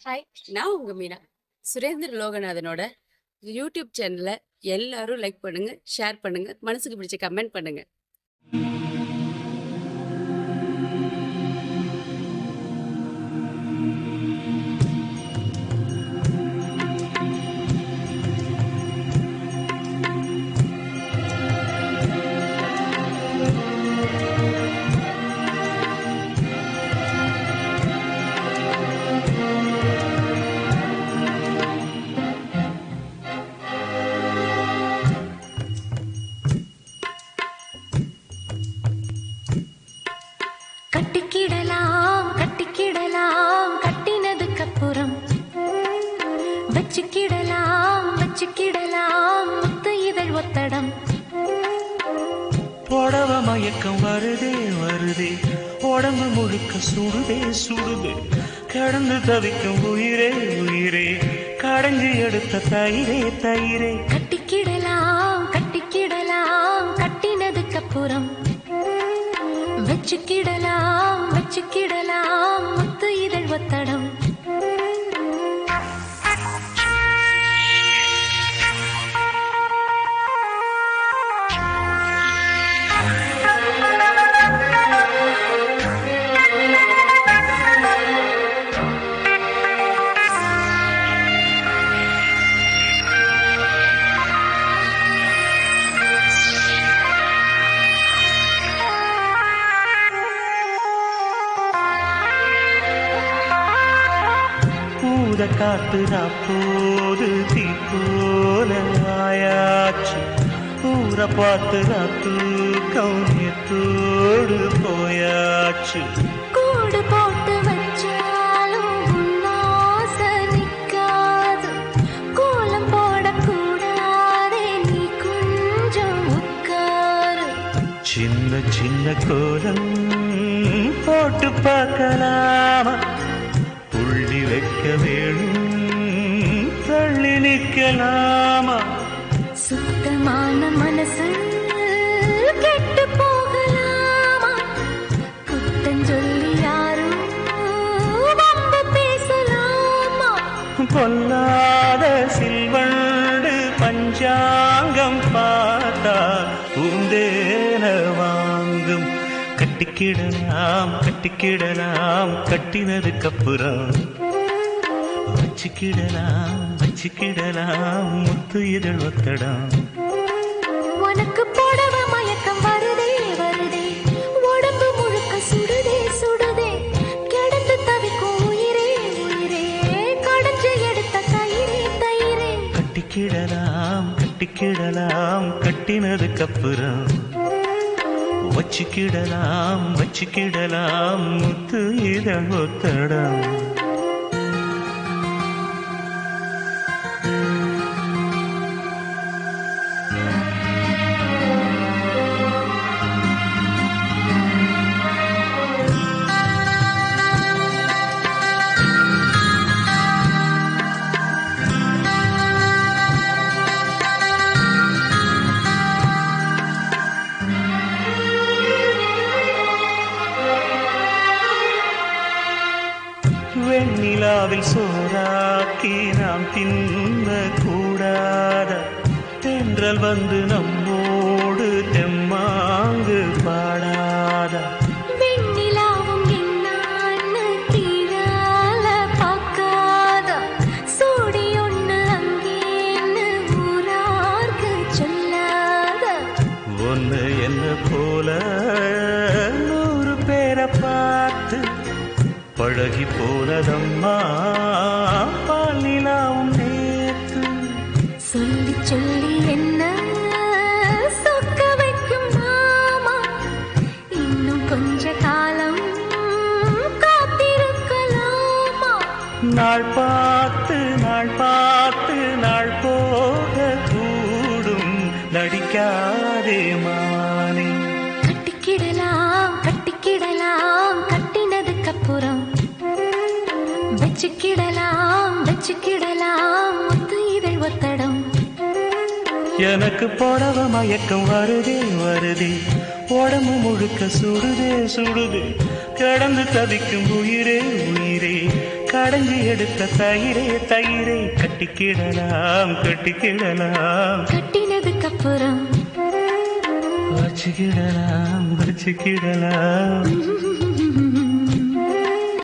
Hi நான் உங்கள் Meena. Surender லோகநாதனோட YouTube சேனலை எல்லாரும் லைக் பண்ணுங்கள் ஷேர் பண்ணுங்கள் மனசுக்கு பிடிச்ச கமெண்ட் பண்ணுங்கள் கட்டிக்கிடலாம் கட்டிக்கிடலாம் கட்டினதுக்கு அப்புறம் வச்சுக்கிடலாம் வச்சுக்கிடலாம் முத்து இதழ் ஒத்தடம். புடவ மயக்கம் வருதே வருதே. உடம்பு முழுக்க சுடுதே சுடுதே. கடந்து தவிக்கும் உயிரே உயிரே. கடைஞ்சி எடுத்த தயிரே தயிரே. வச்சுக்கிடலாம் வச்சுக்கிடலாம். முத்து இதழ் ஒத்தட. பூத காத்துதா போது தீ போல ஆயாச்சு ஊற பார்த்துதா தூக்கம் நேத்தோடு போயாச்சு. கூடு போட்டு வச்சாலும் உன்னாசை நிக்காது. கோலம் போடக்கூடாதே நீ கொஞ்சம் உட்காரு. சின்ன சின்ன கோலம் போட்டு பார்க்கலாமா? வேணும் தள்ளி நிற்கலாமா? சுத்தமான மனசு கெட்டு போகலாமா? குத்தம் சொல்லி யாரும் வம்பு பேசலாமா? பொல்லாத சில்வண்டு பஞ்சாங்கம் பார்த்தா உந்தேன வாங்கும். கட்டிக்கிடலாம் கட்டிக்கிடலாம் கட்டினதுக்கு அப்புறம் வச்சுக்கிடலாம் வச்சுக்கிடலாம் முத்து இதழ் ஒத்தடம். உனக்கு போடவ மயக்கம் வருதே வருதே. உடம்பு முழுக்க சுடுதே சுடுதே. கிடந்து தவிக்கும் உயிரே உயிரே. கடைஞ்சு எடுத்த தயிரே தயிரே கட்டிக்கிடலாம் கட்டிக்கிடலாம் கட்டினதுக்கு அப்புறம் வச்சுக்கிடலாம் வச்சுக்கிடலாம் முத்து இதழ் ஒத்தடம். வெண்ணிலாவில் சோறாக்கி நாம் தின்ன கூடாத தென்றல் வந்து நம்மோடு தெம்மாங்கு பாடாத. வெண்ணிலாவும் என்னான்னு கீழால பழகி போனதம்மா. பாலிலாவும் நேத்து சொல்லி சொல்லி என்ன? சொக்க வைக்கும் மாமா. இன்னும் கொஞ்ச காலம் காத்திருக்கலாமா? நாள் பார்த்து நாள் பார்த்து நாள் போக கூடும் நடிக்காதே வச்சுக்கிடலாம் வச்சுக்கிடலாம் முத்து இதழ் ஒத்தடம். எனக்கு புடவ மயக்கம் வருதே வருதே. உடம்பு முழுக்க சுடுதே சுடுதே. கிடந்து தவிக்கும் உயிரே உயிரே. கடைஞ்சி எடுத்த தயிரே தயிரே. கட்டிக்கிடலாம் கட்டிக்கிடலாம். கட்டினதுக்கு அப்புறம் வச்சுக்கிடலாம் வச்சுக்கிடலாம்.